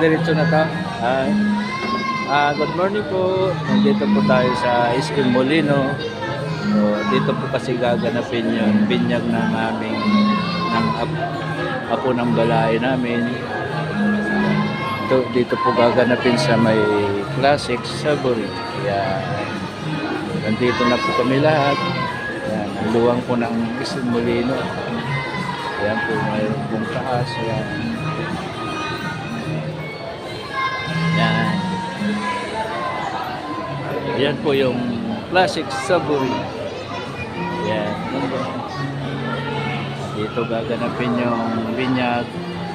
diretso na to. Hi. Ah, good morning po. Nandito po tayo sa SM Molino. So, dito po kasi gaganapin yung binyag ng aming ng ap, apo ng balay namin. Ito, dito po gaganapin sa may Classic Savory. Kaya nandito na po kami lahat. Yan, ang luwang po ng SM Molino. Yan po, mayroon pong taas. Yan. Yan. Yan po yung classic Savory. Yan. Dito gaganapin yung binyag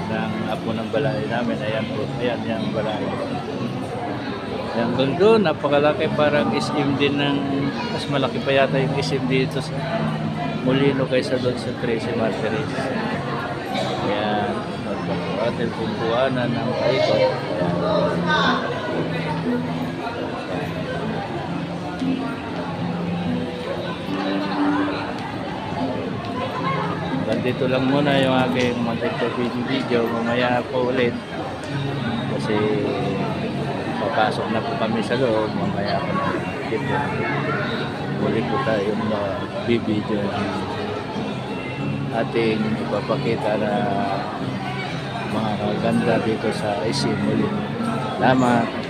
ng apo ng balay namin. Ayan po. Ayan, yan ang balay. Yan doon, napakalaki parang SM din ng mas malaki pa yata yung SM dito sa Molino kaysa doon sa Tracy Martires. Yan. Ating pumpuanan ng paikot. Ayan. Nandito lang muna yung aking montage video. Mamaya po ulit. Kasi papasok na po kami sa loob. Mamaya po na dito. Uli po tayo mag-video ng ating ipapakita na mga kaganda dito sa ICM ulit. Salamat.